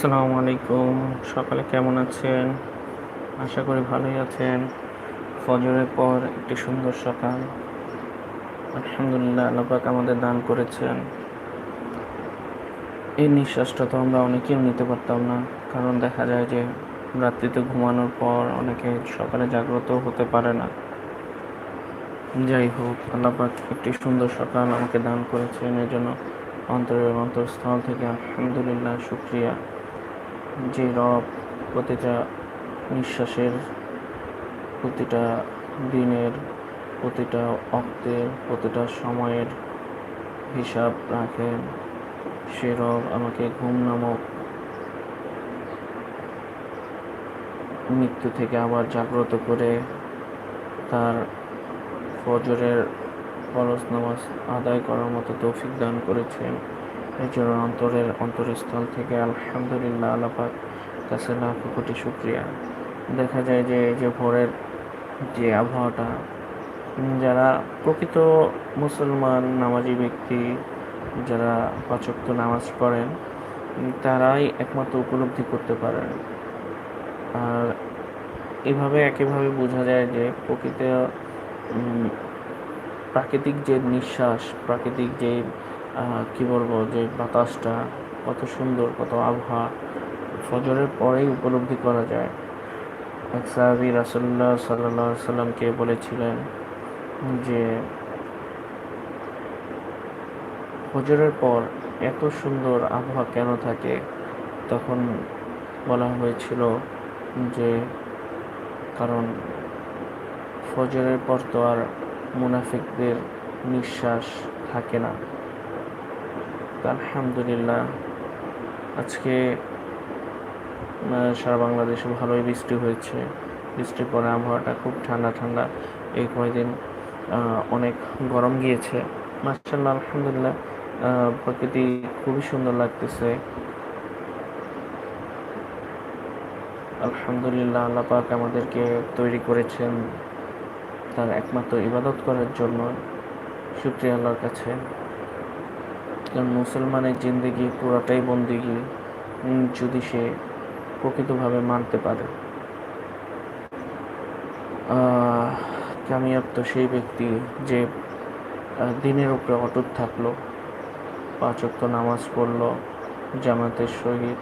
আসসালামু আলাইকুম। সকালে কেমন আছেন? আশা করি ভালোই আছেন। ফজরের পর একটি সুন্দর সকাল। আলহামদুলিল্লাহ আল্লাপাক আমাদের দান করেছেন। এই নিঃশ্বাসটা তো আমরা অনেকেই নিতে পারতাম না। কারণ দেখা যায় যে রাত্রিতে ঘুমানোর পর অনেকে সকালে জাগ্রত হতে পারে না। যাই হোক আল্লাপাক একটি সুন্দর সকাল আমাকে দান করেছেন। এর জন্য অন্তরের অন্তরস্থল থেকে আলহামদুলিল্লাহ, শুক্রিয়া। যে রব প্রতিটা নিঃশ্বাসের, প্রতিটা দিনের, প্রতিটা অক্তের, প্রতিটা সময়ের হিসাব রাখেন। সে রব আমাকে ঘুম নামক মৃত্যু থেকে আবার জাগ্রত করে তার ফজরের ফরজ নামাজ আদায় করার মতো তৌফিক দান করেছেন। এর জন্য অন্তরের অন্তরস্থল থেকে আলহামদুলিল্লাহ আল্লাপাক কাছে লাখ কোটি শুক্রিয়া। দেখা যায় যে এই যে ভোরের যে আবহাওয়াটা যারা প্রকৃত মুসলমান, নামাজি ব্যক্তি, যারা পাচক্ত নামাজ পড়েন তারাই একমাত্র উপলব্ধি করতে পারেন। আর এভাবে একইভাবে বোঝা যায় যে প্রকৃত প্রাকৃতিক যে নিঃশ্বাস, প্রাকৃতিক যে কি বলব যে বাতাসটা কত সুন্দর, কত আবহাওয়া ফজরের পরেই উপলব্ধি করা যায়। এক সাহাবি রাসুল্লাহ সাল্লাহ সাল্লামকে বলেছিলেন যে, ফজরের পর এত সুন্দর আবহাওয়া কেন থাকে? তখন বলা হয়েছিল যে, কারণ ফজরের পর তো আর মুনাফিকদের নিঃশ্বাস থাকে না। আলহামদুলিল্লাহ। আজকে সারা বাংলাদেশে ভালোই বৃষ্টি হয়েছে। বৃষ্টির পরে আবহাওয়াটা খুব ঠান্ডা ঠান্ডা। এই কয়েকদিন অনেক গরম গিয়েছে। মার্শাল্লাহ আলহামদুলিল্লাহ। প্রকৃতি খুবই সুন্দর লাগতেছে। আলহামদুলিল্লাহ, আল্লাহ পাক আমাদেরকে তৈরি করেছেন তার একমাত্র ইবাদত করার জন্য। শুক্রিয়া আল্লাহর কাছে। কারণ মুসলমানের জিন্দগি পুরাটাই বন্দিগি যদি সে প্রকৃতভাবে মানতে পারে। কামিয়াব তো সেই ব্যক্তি যে দিনের উপরে অটুট থাকল পাঁচক্ত নামাজ পড়ল, জামাতের সহিত।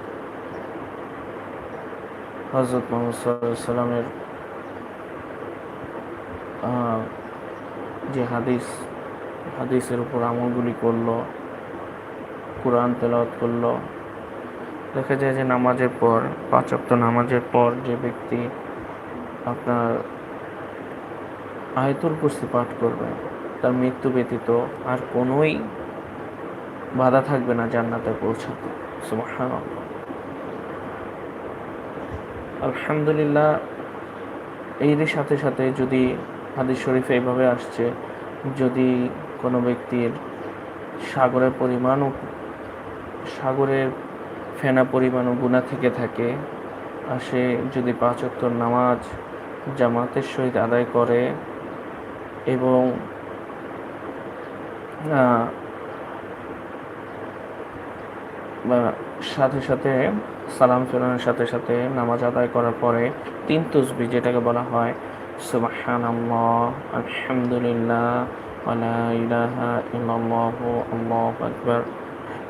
হজরত মোহাম্মদ সাল্লামের যে হাদিস, হাদিসের উপর আমলগুলি করল কোরআন তেলাওয়াত করল। দেখা যায় যে নামাজের পর, পাঁচ অক্ত নামাজের পর যে ব্যক্তি আপনার আয়তুল কুস্তি পাঠ করবে, তার মৃত্যু ব্যতীত আর কোনোই বাধা থাকবে না জান্নাতে পৌঁছাতে। আলহামদুলিল্লাহ, এরই সাথে সাথে যদি হাদিস শরীফে এইভাবে আসছে, যদি কোনো ব্যক্তির সাগরের পরিমাণ সাগরের ফেনা পরিমাণও গুণা থেকে থাকে। আর সে যদি পাঁচত্তর নামাজ জামাতের সহিত আদায় করে এবং সাথে সাথে, সালাম ফেরানোর সাথে সাথে নামাজ আদায় করার পরে তিন তসবি যেটাকে বলা হয় সুবাহান আলহামদুলিল্লাহ আল্লাহ ইলাহা ইল্লাল্লাহু আকবর।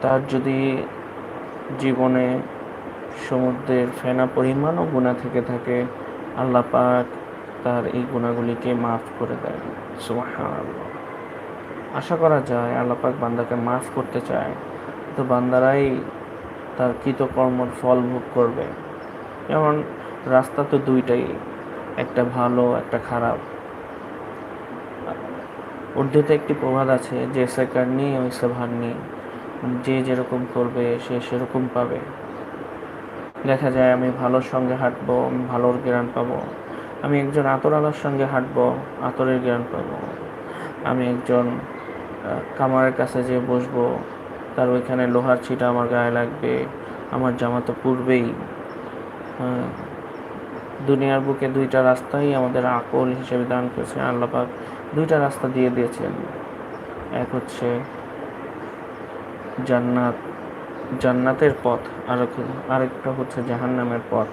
তার যদি জীবনে সমুদ্রের ফেনা পরিমাণও গুণা থেকে থাকে, আল্লাহ পাক তার এই গুণাগুলিকে মাফ করে দেয় সুবাহান আশা করা যায় আল্লাহ পাক বান্দাকে মাফ করতে চায়। তো বান্দারাই তার কৃতকর্মর ফল ভোগ করবে। যেমন রাস্তা তো দুইটাই, একটা ভালো, একটা খারাপ। উর্দুতে একটি প্রবাদ আছে, যে সেকার সে কারনি ওইসে ভারনি যে যেরকম করবে, সে সেরকম পাবে। দেখা যায় আমি ভালোর সঙ্গে হাঁটবো, আমি ভালোর জ্ঞান পাবো। আমি একজন আতরালার সঙ্গে হাঁটবো, আতরের জ্ঞান পাবো। আমি একজন কামারের কাছে যেয়ে বসবো, তার ওইখানে লোহার ছিটা আমার গায়ে লাগবে, আমার জামা তো পূর্বেই হ্যাঁ দুনিয়ার বুকে দুইটা রাস্তাই আমাদের আকল হিসেবে দান করেছে আল্লাপাক দুইটা রাস্তা দিয়ে দিয়েছেন। এক হচ্ছে জান্নাত, জান্নাতের পথ, আর আরেকটা হচ্ছে জাহান্নামের পথ।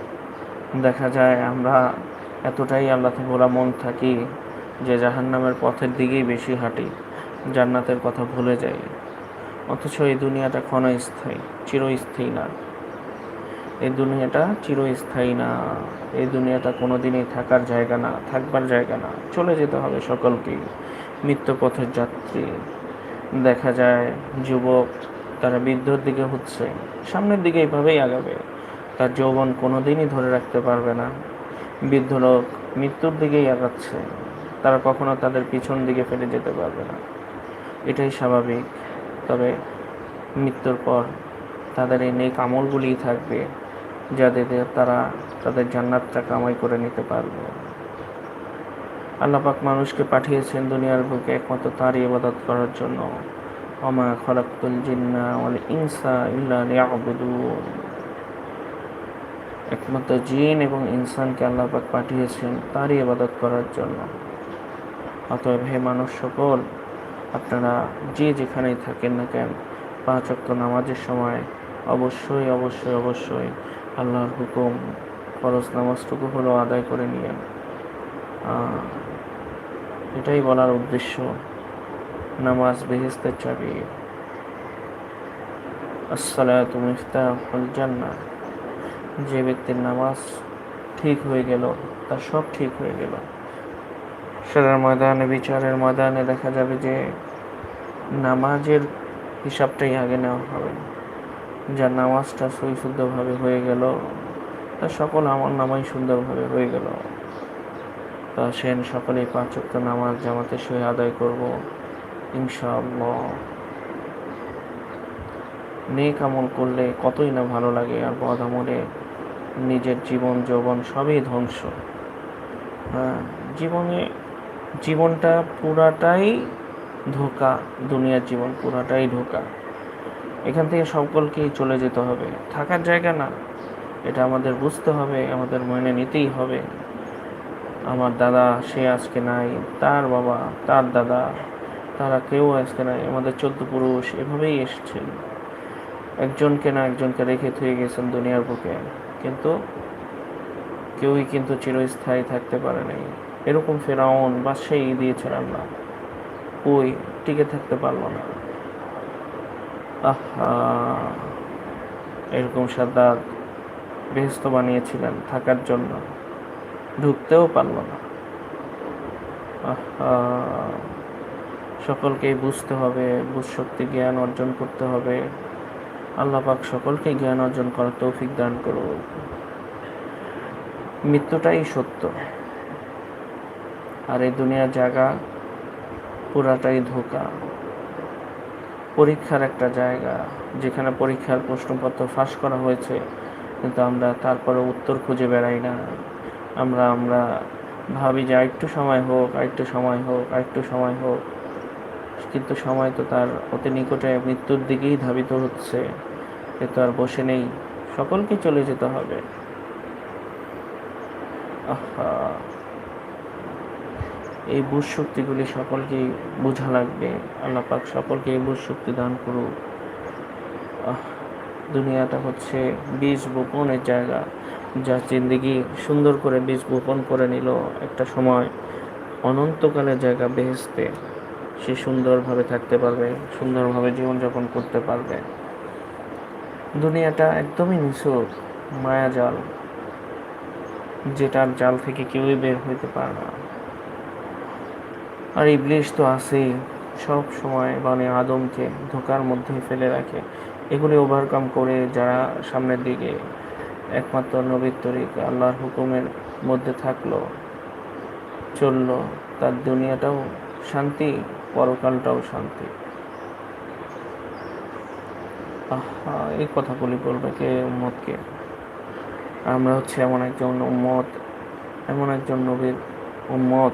দেখা যায় আমরা এতটাই আল্লাহ ভোলা মন থাকি যে জাহান্নামের পথের দিকেই বেশি হাঁটি, জান্নাতের কথা ভুলে যাই। অথচ এই দুনিয়াটা ক্ষণস্থায়ী, চিরস্থায়ী না। এই দুনিয়াটা চিরস্থায়ী না। এই দুনিয়াটা কোনো দিনই থাকার জায়গা না, থাকবার জায়গা না। চলে যেতে হবে সকলকেই মৃত্যু পথের যাত্রী। দেখা যায় যুবক তারা বৃদ্ধর দিকে হচ্ছে। সামনের দিকে এইভাবেই আগাবে। তার যৌবন কোনো দিনই ধরে রাখতে পারবে না। বৃদ্ধ লোক মৃত্যুর দিকেই আগাচ্ছে। তারা কখনো তাদের পিছন দিকে ফেলে যেতে পারবে না। এটাই স্বাভাবিক। তবে মৃত্যুর পর তাদের এই নেক আমলগুলিই থাকবে, যাদের তারা তাদের জান্নাতটা কামাই করে নিতে পারবে। আল্লাপাক মানুষকে পাঠিয়েছেন দুনিয়ার বুকে একমাত্র তারই ইবাদত করার জন্য। খলাকুল জিন্না ওয়াল ইনসা ইল্লা লিয়াবুদুন একমাত্র জিন এবং ইনসানকে আল্লাপাক পাঠিয়েছেন তারই ইবাদত করার জন্য। অতএব হে মানুষ সকল, আপনারা যে যেখানেই থাকেন না কেন, পাঁচ অক্ত নামাজের সময় অবশ্যই অবশ্যই অবশ্যই আল্লাহর হুকুম, ফরজ নামাজটুকু হলো আদায় করে নিয়েন। এটাই বলার উদ্দেশ্য। নামাজ বেহেস্তের চাবি। আসসালাতু মিফতাহুল জান্নাহ। যে ব্যক্তির নামাজ ঠিক হয়ে গেল, তার সব ঠিক হয়ে গেল। সেটার ময়দানে, বিচারের ময়দানে দেখা যাবে যে নামাজের হিসাবটাই আগে নেওয়া হবে। যার নামাজটা সই শুদ্ধভাবে হয়ে গেল, তার সকল আমার নামাই সুন্দরভাবে হয়ে গেল। তা সেন সকলেই পাঁচ ওয়াক্ত নামাজ জামাতে সই আদায় করব। ইনশাআল্লাহ। নেক আমল করলে কতই না ভালো লাগে আর বদ আমলে নিজের জীবন, যৌবন সবই ধ্বংস। হ্যাঁ জীবনে, জীবনটা পুরাটাই ধোকা, দুনিয়ার জীবন পুরাটাই ধোকা। এখান থেকে সকলকেই চলে যেতে হবে। থাকার জায়গা না, এটা আমাদের বুঝতে হবে, আমাদের মেনে নিতেই হবে। আমার দাদা, সে আজকে নাই, তার বাবা, তার দাদা তারা কেউ আজকে নাই, আমাদের চোদ্দ পুরুষ এভাবেই এসছেন একজনকে না একজনকে রেখে থুয়ে গেছেন দুনিয়ার বুকে। কিন্তু কেউই কিন্তু চিরস্থায়ী থাকতে পারে নাই। এরকম ফেরাউন বা সেই দিয়েছেন আল্লাহ। ওই টিকে থাকতে পারল না। আহা! এরকম সাদ্দাত বেহস্ত বানিয়েছিলেন থাকার জন্য। ঢুকতেও পারল না। আহা! সকলকেই বুঝতে হবে, বুঝশক্তি জ্ঞান অর্জন করতে হবে। আল্লাহ পাক সকলকে জ্ঞান অর্জন করার তৌফিক দান করুক। মৃত্যুটাই সত্য। আর এই দুনিয়ার জায়গা পুরাটাই ধোকা। পরীক্ষার একটা জায়গা, যেখানে পরীক্ষার প্রশ্নপত্র ফাঁস করা হয়েছে, কিন্তু আমরা তারপরে উত্তর খুঁজে বেড়াই না। আমরা আমরা ভাবি যে আরেকটু সময় হোক আরেকটু সময় হোক আরেকটু সময় হোক। কিন্তু সময় তো তার অতি নিকটে মৃত্যুর দিকেই ধাবিত হচ্ছে। এ তো আর বসে নেই। সকলকে চলে যেতে হবে। আহা। এই বুঝ শক্তিগুলি সকলকেই বোঝা লাগবে। আল্লাহ পাক সকলকে এই বুঝ শক্তি দান করুক। দুনিয়াটা হচ্ছে বীজ বপনের জায়গা। যা জিন্দিগি সুন্দর করে বীজ বপন করে নিল একটা সময়। অনন্তকালের জায়গা বেহেস্তে। সে সুন্দরভাবে থাকতে পারবে, সুন্দরভাবে জীবনযাপন করতে পারবে। দুনিয়াটা একদমই নিছক, মায়াজাল, যেটার জাল থেকে কেউই বের হইতে পারে না। আর ইবলিশ তো আছেই, সব সময় মানে আদমকে ধোকার মধ্যে ফেলে রাখে। এগুলি ওভারকাম করে যারা সামনের দিকে, একমাত্র নবীর তরিক, আল্লাহর হুকুমের মধ্যে থাকল, চলল, তার দুনিয়াটাও শান্তি পরকালটাও শান্তি। এই কথাগুলি বলবে কে উম্মতকে আমরা হচ্ছে এমন একজন উম্মত এমন একজন নবীর উম্মত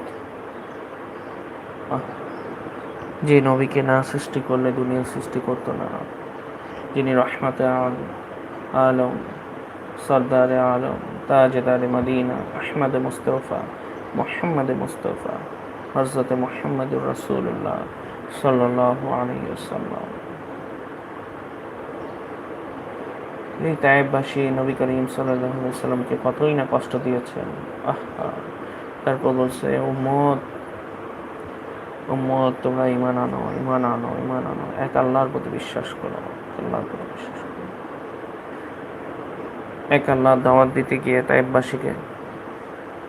যে নবীকে না সৃষ্টি করলে দুনিয়া সৃষ্টি করতো না। যিনি রহমাতে আল- আলম, সর্দার আলম, তাজদার মদিনা, আহমদ মুস্তফা, মোহাম্মদ মুস্তফা। হজরত মোহাম্মদুর রসুল্লাহ সাল্লাহ আলহিসাল্লাম এই তায়েববাসী নবী করিম সাল্লামকে কতই না কষ্ট দিয়েছেন। আহা, তারপর বলছে, উম্মত উম্মত, তোমরা ইমান আনো ইমান আনো ইমান আনো। এক আল্লাহর প্রতি বিশ্বাস করো আল্লাহর প্রতি বিশ্বাস করো। এক আল্লাহ দাওয়াত দিতে গিয়ে তাইববাসীকে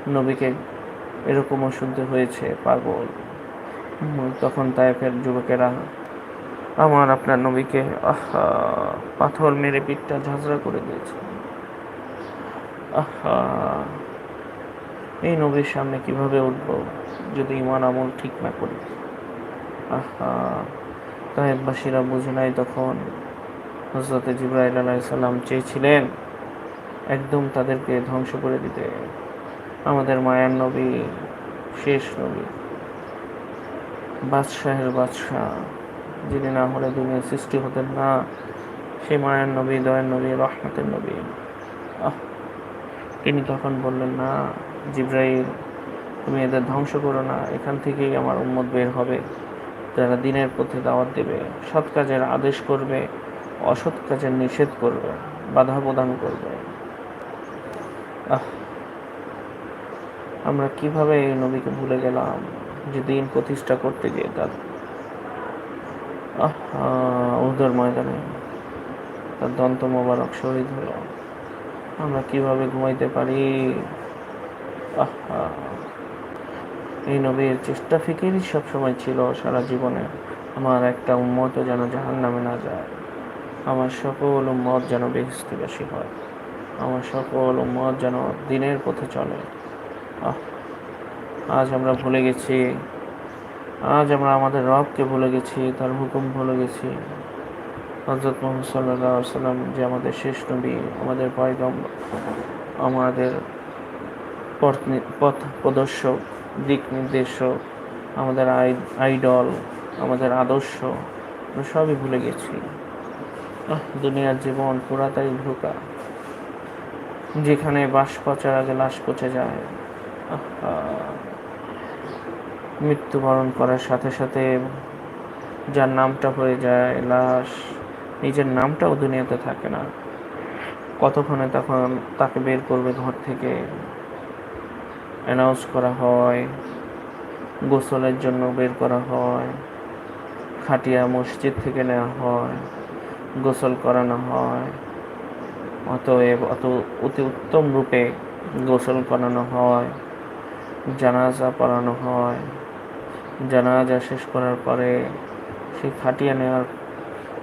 নবীকে এরকমও শুনতে হয়েছে, পাগল। তখন তাইফের যুবকেরা, আমার আপনার নবীকে, আহা, পাথর মেরে পিঠটা ঝাঁঝরা করে দিয়েছে। আহা, এই নবীর সামনে কীভাবে উঠব যদি ইমান আমল ঠিক না করি? আহা তাহেববাসীরা বুঝে নাই তখন। হজরত জিব্রাইল আলাইসাল্লাম চেয়েছিলেন একদম তাদেরকে ধ্বংস করে দিতে। আমাদের মায়ার নবী, শেষ নবী, বাদশাহের বাদশাহ, যিনি না হলে দুনিয়ার সৃষ্টি হতেন না, সেই মায়ের নবী, দয়ের নবী, রহমতের নবী। আহ, তিনি তখন বললেন, না, জিব্রাইল, তুমি এদের ধ্বংস করো না, এখান থেকেই আমার উম্মত বের হবে। যারা দিনের পথে দাওয়াত দেবে, সৎ কাজের আদেশ করবে, অসৎ কাজের নিষেধ করবে, বাধা প্রদান করবে। আহ আমরা কীভাবে এই নবীকে ভুলে গেলাম? যে দিন প্রতিষ্ঠা করতে গিয়ে তার উদর ময়দানে তার দন্ত মোবারক শহীদ হলো। আমরা কীভাবে ঘুমাইতে পারি? আহা। এই নবীর চেষ্টা ফিকিরই সবসময় ছিল সারা জীবনে। আমার একটা উম্মত যেন জাহান নামে না যায়। আমার সকল উম্মত যেন বেহস্তিবাসী হয়। আমার সকল উম্মত যেন দিনের পথে চলে। আজ আমরা ভুলে গেছি। আজ আমরা আমাদের রবকে ভুলে গেছি, তার হুকুম ভুলে গেছি। হজরত মোহাম্মদ সাল্লাহ সাল্লাম যে আমাদের শেষ নবী, আমাদের পয়গম আমাদের পথ পথ প্রদর্শক, দিক নির্দেশক, আমাদের আই- আইডল, আমাদের আদর্শ, আমরা সবই ভুলে গেছি। দুনিয়ার জীবন পুরাতাই ধোকা যেখানে বাস পচার আগে লাশ পচে যায় মৃত্যুবরণ করার সাথে সাথে যার নামটা হয়ে যায় লাশ, নিজের নামটাও দুনিয়াতে থাকে না। কতক্ষণে তখন তাকে বের করবে ঘর থেকে? অ্যানাউন্স করা হয়, গোসলের জন্য বের করা হয়, খাটিয়া মসজিদ থেকে নেওয়া হয়, গোসল করানো হয়, অতএব অত অতি উত্তম রূপে গোসল করানো হয়। জানাজা পড়ানো হয়। জানাজা শেষ করার পরে সেই খাটিয়া নেওয়ার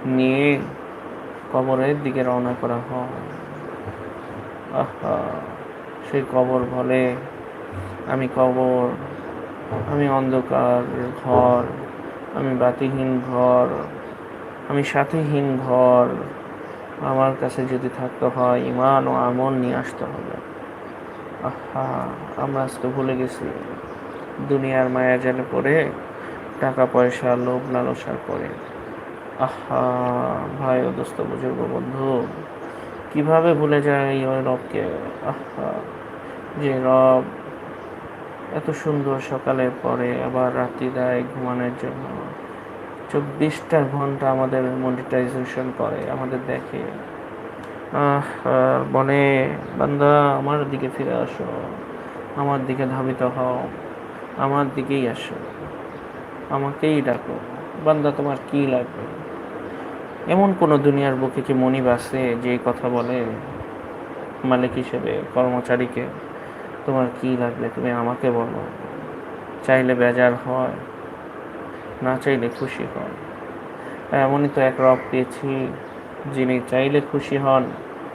নিয়ে কবরের দিকে রওনা করা হয়। আহা, সেই কবর বলে, আমি কবর, আমি অন্ধকার ঘর, আমি বাতিহীন ঘর, আমি সাথীহীন ঘর। আমার কাছে যদি থাকতে হয়, ইমান ও আমল নিয়ে আসতে হবে। আহা, আমরা আজকে ভুলে গেছি। দুনিয়ার মায়া জালে পড়ে টাকা পয়সা লোভ লালসার পরে। আহা, ভাই ও দোস্ত, বুজুর্গ, বন্ধু, কীভাবে ভুলে যায় এই ওই রবকে? আহা, যে রব এত সুন্দর সকালের পরে, আবার রাত্রি দেয় ঘুমানোর জন্য। চব্বিশটা ঘণ্টা আমাদের মনিটাইজেশন করে, আমাদের দেখে। বলে বান্দা, আমার দিকে ফিরে আসো। আমার দিকে ধাবিত হও। আমার দিকেই আসো। আমাকেই ডাকো। বান্দা, তোমার কি লাগবে? এমন কোনো দুনিয়ার বুকে কি মনিব আছে যে কথা বলে? মালিক হিসেবে, কর্মচারীকে, তোমার কি লাগবে? তুমি আমাকে বলো। চাইলে বেজার হয়, না চাইলে খুশি হয়। এমনই তো এক রব পেয়েছি। যিনি চাইলে খুশি হন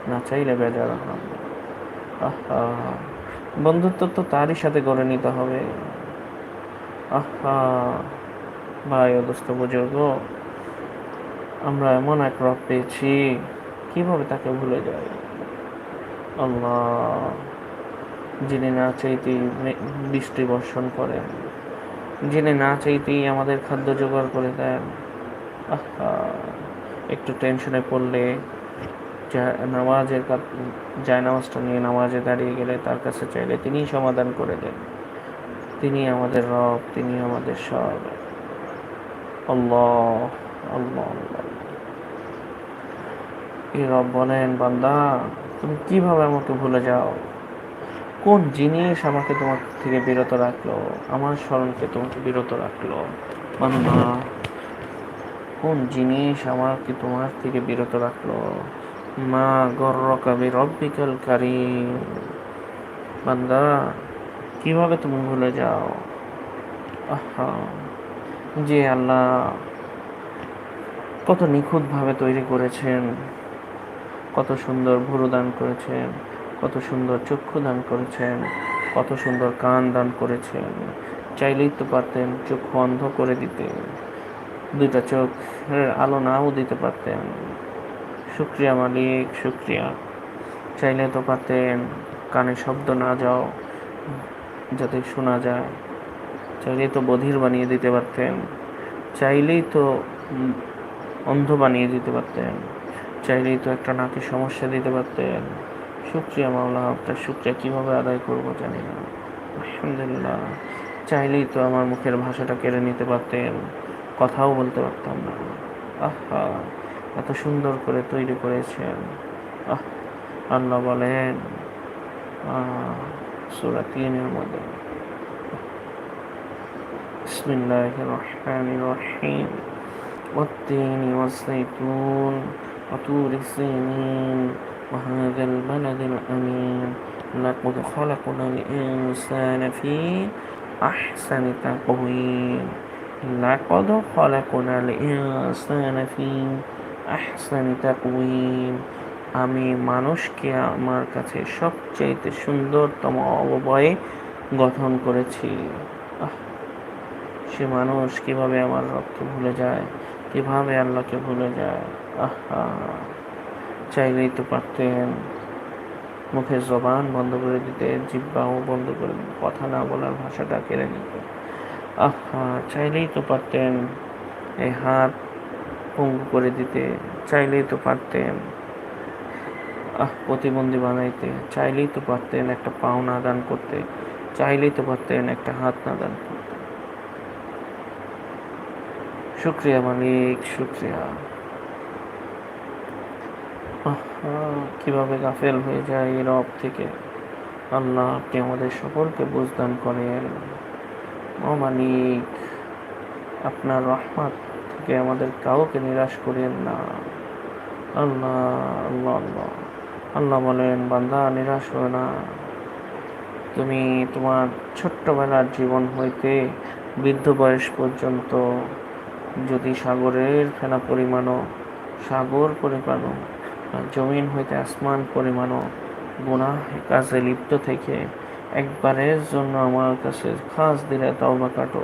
না চাইলে বেজার হন। বন্ধুত্ব তো তারই সাথে গড়ে নিতে হবে। ভাই অবস্থ বুজুর্গ আমরা এমন এক রব পেয়েছি কীভাবে তাকে ভুলে যাই? আল্লাহ যিনি না চাইতেই বৃষ্টি বর্ষণ করেন যিনি না চাইতেই আমাদের খাদ্য জোগাড় করে দেন। আহা, একটু টেনশনে পড়লে নামাজের যায় নামাজটা নিয়ে নামাজে দাঁড়িয়ে গেলে তার কাছে চাইলে তিনিই সমাধান করে দেন। তিনি আমাদের রব তিনি আমাদের সব। এই রব বলেন, বান্দা, তুমি কীভাবে আমাকে ভুলে যাও? কোন জিনিস আমাকে তোমার থেকে বিরত রাখল? আমার স্মরণকে তোমাকে বিরত রাখল। বান্দা কোন জিনিস আমাকে তোমার থেকে বিরত রাখল? মা গর্রকাবি রব্বিকাল কারিম। বান্দা, কীভাবে তুমি ভুলে যাও? যে আল্লাহ কত নিখুঁতভাবে তৈরি করেছেন, কত সুন্দর ভুরু দান করেছেন, কত সুন্দর চক্ষু দান করেছেন, কত সুন্দর কান দান করেছেন। চাইলেই তো পারতেন চক্ষু অন্ধ করে দিতে দুইটা চোখের আলো নাও দিতে পারতেন। শুক্রিয়া মালিক, শুক্রিয়া। চাইলে তো পারতেন, কানে শব্দ না যাও, যাতে শোনা যায়। চাইলেই তো বধির বানিয়ে দিতে পারতেন। চাইলেই তো অন্ধ বানিয়ে দিতে পারতেন। চাইলেই তো একটা নাকি সমস্যা দিতে পারতেন। শুক্রিয়া মাওলা, আপনার শুক্রিয়া কীভাবে আদায় করব জানি না। আলহামদুলিল্লাহ। চাইলেই তো আমার মুখের ভাষাটা কেড়ে নিতে পারতেন। কথাও বলতে পারতাম না আহা এত সুন্দর করে তৈরি করেছেন আহ আল্লাহ বলেন সুরা তিনের মধ্যে بسم الله الرحمن الرحيم والتين والزيتون وطور السينين وهذا البلد الأمين لقد خلقنا الإنسان في أحسن تقويم لقد خلقنا الإنسان في أحسن تقويم আমি মানুষকে আমার কাছে সবচাইতে সুন্দরতম অবয়বে গঠন করেছি আহ সে মানুষ কিভাবে আমার রবকে ভুলে যায় কিভাবে আল্লাহকে ভুলে যায় আহা চাইলেই তো পারতেন মুখের জবান বন্ধ করে দিতে জিব্বাও বন্ধ করে দিতে কথা না বলার ভাষাটা কেড়ে নিতে আহা, চাইলেই তো পারতেন এই হাত পঙ্গু করে দিতে, চাইলেই তো পারতেন। আহ, প্রতিবন্ধী বানাইতে, চাইলেই তো পারতেন একটা পাও না দান করতে, চাইলেই তো পারতেন একটা হাত না দান করতে। শুক্রিয়া মালিক, শুক্রিয়া। কীভাবে গাফেল হয়ে যায় এই রব থেকে? আল্লাহ আপনি আমাদের সকলকে বুঝদান করেন? ও আপনার রহমত থেকে আমাদের কাউকে নিরাশ করেন না। আল্লাহ আল্লাহ আল্লাহ। আল্লাহ বলেন, বান্দা, নিরাশ হয় না। তুমি তোমার ছোট্টবেলার জীবন হইতে বৃদ্ধ বয়স পর্যন্ত যদি সাগরের ফেনা পরিমাণও, সাগর পরিমাণও জমিন হইতে আসমান পরিমাণও গুনাহ কাজে লিপ্ত থেকে একবারের জন্য আমার কাছে খাস দিলে তাওবা কাটো।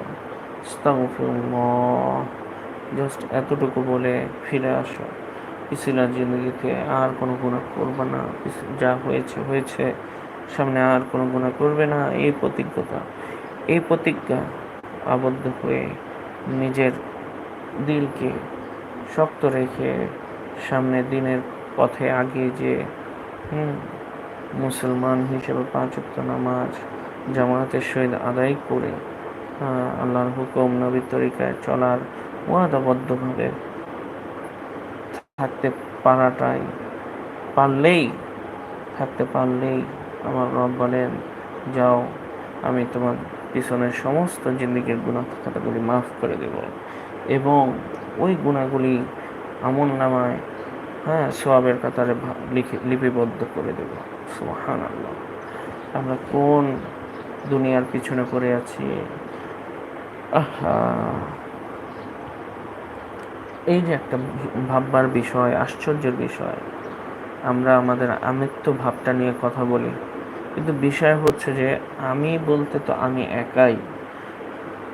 জাস্ট এতটুকু বলে ফিরে আসো। পিছিলার জিন্দগিতে আর কোনো গুণা করবে না। যা হয়েছে হয়েছে। সামনে আর কোনো গুণা করবে না। এই প্রতিজ্ঞতা। এই প্রতিজ্ঞা আবদ্ধ হয়ে নিজের দিলকে শক্ত রেখে সামনে দিনের পথে আগিয়ে যে হুম, মুসলমান হিসেবে পাঁচ নামাজ জামাতের সহিত আদায় করে আল্লাহর হুকুম নবীর তরিকায় চলার ওয়াদাবদ্ধভাবে থাকতে পারাটাই, পারলেই, থাকতে পারলেই আমার রব বলেন, যাও, আমি তোমার পিছনের সমস্ত জিন্দিগির গুণাহ খাতাগুলি মাফ করে দেব। এবং ওই গুণাগুলি আমল নামায় হ্যাঁ সোয়াবের কাতারে লিখে লিপিবদ্ধ করে দেব। সুহান আল্লাহ আমরা কোন দুনিয়ার পিছনে পড়ে আছি? এই যে একটা ভাববার বিষয়, আশ্চর্যের বিষয়। আমরা আমাদের আমিত্ব ভাবটা নিয়ে কথা বলি। কিন্তু বিষয় হচ্ছে যে, আমি বলতে তো আমি একাই।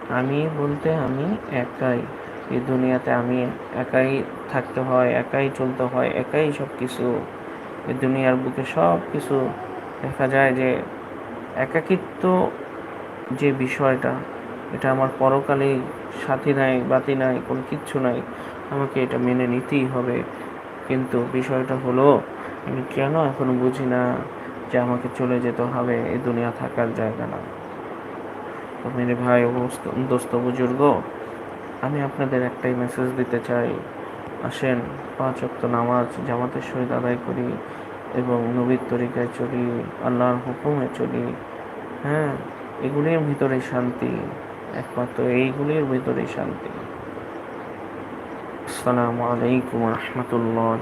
আমি বলতে আমি একাই। এই দুনিয়াতে আমি একাই থাকতে হয়, একাই চলতে হয়, একাই সব কিছু এই দুনিয়ার বুকে সব কিছু দেখা যায় যে একাকিত্ব যে বিষয়টা, এটা আমার পরকালেই সাথী নাই, বাতি নাই, কোনো কিচ্ছু নাই, আমাকে এটা মেনে নিতেই হবে। কিন্তু বিষয়টা হলো, আমি কেন এখনও বুঝি না যে আমাকে চলে যেতে হবে এই দুনিয়া থাকার জায়গা না? তো মেরে ভাই দোস্ত বুজুর্গ, আমি আপনাদের একটাই মেসেজ দিতে চাই। আসেন, পাঁচ ওয়াক্ত নামাজ জামাতের সহিত আদায় করি এবং নবীর তরিকায় চলি, আল্লাহর হুকুমে চলি। হ্যাঁ এগুলির ভিতরে শান্তি, একমাত্র এইগুলির ভিতরে শান্তি। আসসালামু আলাইকুম রহমতুল্লাহ